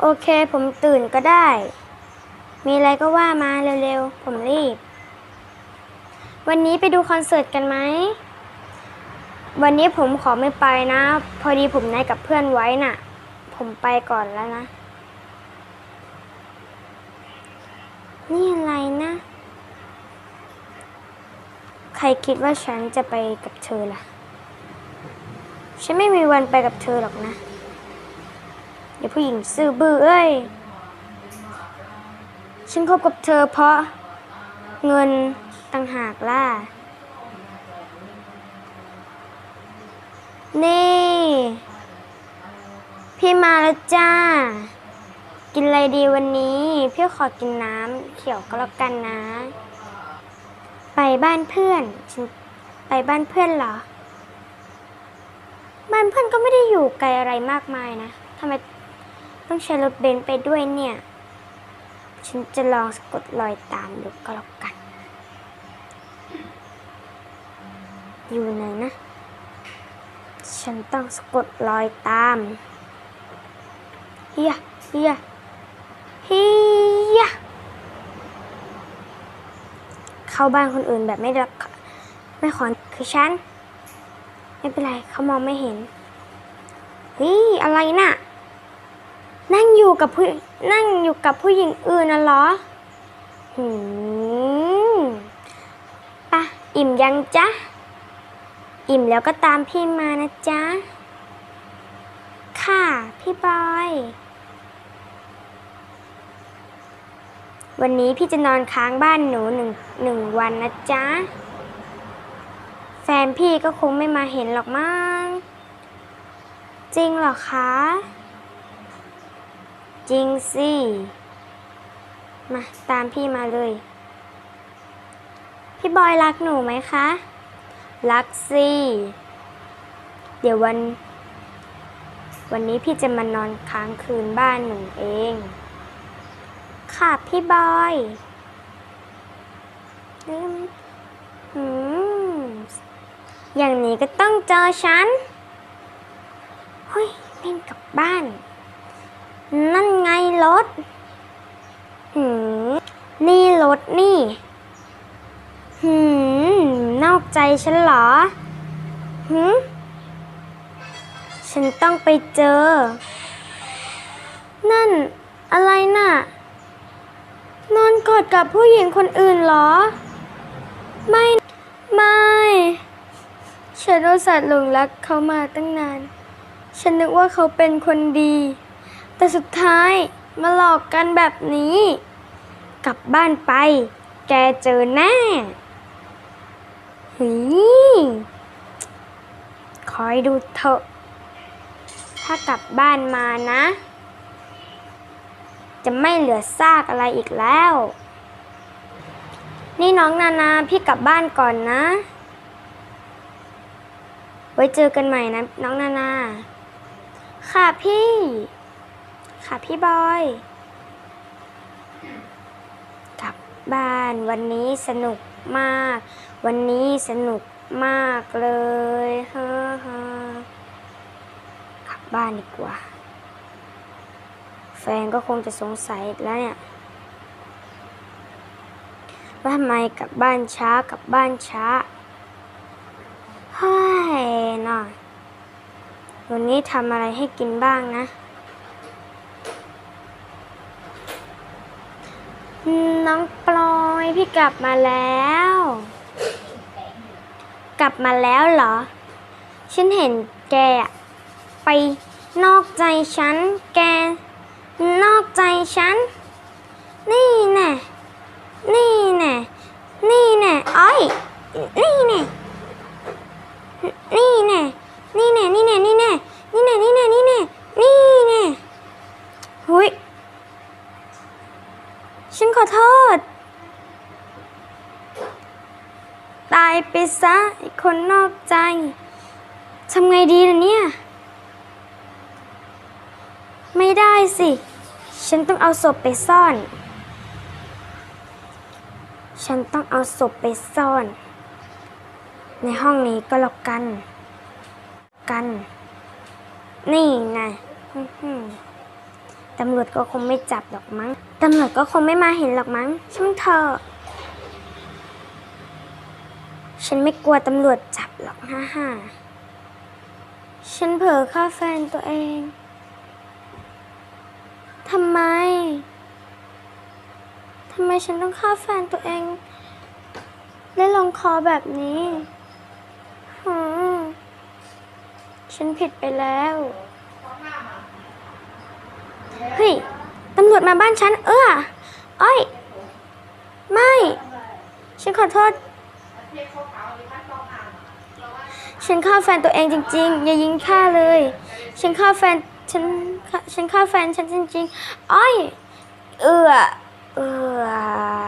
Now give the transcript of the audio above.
โอเค ผมตื่นก็ได้ มีอะไรก็ว่ามาเร็วๆ ผมรีบ วันนี้ไปดูคอนเสิร์ตกันไหม วันนี้ผมขอไม่ไปนะ พอดีผมนัดกับเพื่อนไว้น่ะ ผมไปก่อนแล้วนะ นี่อะไรนะ ใครคิดว่าฉันจะไปกับเธอล่ะ ฉันไม่มีวันไปกับเธอหรอกนะ อย่าผู้หญิงซื่อบื้อเอ้ย ฉันคบกับเธอเพราะเงินต่างหากล่ะ นี่ พี่มาแล้วจ้า กินอะไรดีวันนี้ พี่ขอกินน้ำเขียวก็แล้วกันนะ ไปบ้านเพื่อนฉันไปบ้านเพื่อนเหรอ บ้านเพื่อนก็ไม่ได้อยู่ไกลอะไรมากมายนะทำไม ต้องใช้รถเบนซ์ไปด้วยเนี่ย ฉันจะลองสะกดรอยตามดูก็แล้วกัน อยู่ไหนนะ ฉันต้องสะกดรอยตามเฮียเฮียเฮียเข้าบ้านคนอื่นแบบไม่รับไม่ขอคือฉัน ไม่เป็นไรเขามองไม่เห็นเฮ้ยอะไรน่ะ นั่งอยู่กับผู้นั่งอยู่กับผู้หญิงอื่นน่ะเหรอ หืมปะอิ่มยังจ๊ะ อิ่มแล้วก็ตามพี่มานะจ๊ะ ค่ะ พี่บอย วันนี้พี่จะนอนค้างบ้านหนูหนึ่งหนึ่งวันนะจ๊ะ แฟนพี่ก็คงไม่มาเห็นหรอกมั้ง จริงเหรอคะ จริงสิ มาตามพี่มาเลย พี่บอยรักหนูไหมคะ รักสิ เดี๋ยววัน วันนี้พี่จะมานอนค้างคืนบ้านหนูเอง ค่ะพี่บอยอืมอย่างนี้ก็ต้องเจอฉันเฮ้ยเล่นกลับบ้าน นั่นไงรถหืมนี่รถนี่หืมนอกใจฉันเหรอหืมฉันต้องไปเจอ นั่นอะไรน่ะ นอนกอดกับผู้หญิงคนอื่นเหรอ ไม่ ไม่ ฉันอุตส่าห์หลงรักเขามาตั้งนาน ฉันนึกว่าเขาเป็นคนดี แต่สุดท้ายมาหลอกกันแบบนี้ กลับบ้านไป แกเจอแน่หืยคอยดูเถอะ ถ้ากลับบ้านมานะ จะไม่เหลือซากอะไรอีกแล้ว นี่น้องนานาพี่กลับบ้านก่อนนะ ไว้เจอกันใหม่นะ น้องนานา ค่ะพี่ ค่ะพี่บอย กลับบ้านวันนี้สนุกมาก วันนี้สนุกมากเลยฮ่าฮ่ากลับบ้านดีกว่า แฟนก็คงจะสงสัยแล้วเนี่ยว่าทำไมกลับบ้านช้ากลับบ้านช้าเฮ้ยน่ะวันนี้ทำอะไรให้กินบ้างนะอืม น้องปลอยพี่กลับมาแล้ว กลับมาแล้วเหรอ ฉันเห็นแกอะไปนอกใจฉัน แก นอกใจฉัน นี่แน่นี่แน่นี่แน่อ้อยนี่แน่ นี่แน่ นี่แน่ นี่แน่ นี่แน่ นี่แน่ นี่แน่ นี่แน่หุย ฉันขอโทษ ตายไปซะไอ้คนนอกใจ ทำไงดีล่ะเนี่ย ไม่ได้สิ ฉันต้องเอาศพไปซ่อน ฉันต้องเอาศพไปซ่อน ในห้องนี้ก็แล้วกัน กัน นี่ไง ตำรวจก็คงไม่จับหรอกมั้ง ตำรวจก็คงไม่มาเห็นหรอกมั้งช่างเถอะฉันไม่กลัวตำรวจจับหรอกฮ่าฮ่าฉันเผลอฆ่าแฟนตัวเอง ทำไม ทำไมฉันต้องฆ่าแฟนตัวเองได้ลงคอแบบนี้ หืม ฉันผิดไปแล้ว เฮ้ย ตำรวจ มาบ้านฉัน เอออ้อย ไม่ ฉันขอโทษ ฉันฆ่าแฟนตัวเองจริง ๆ อย่ายิงฆ่าเลย ฉันฆ่าแฟน ฉัน ฉันฆ่าแฟนฉันจริง ๆ อ้อย เออเออ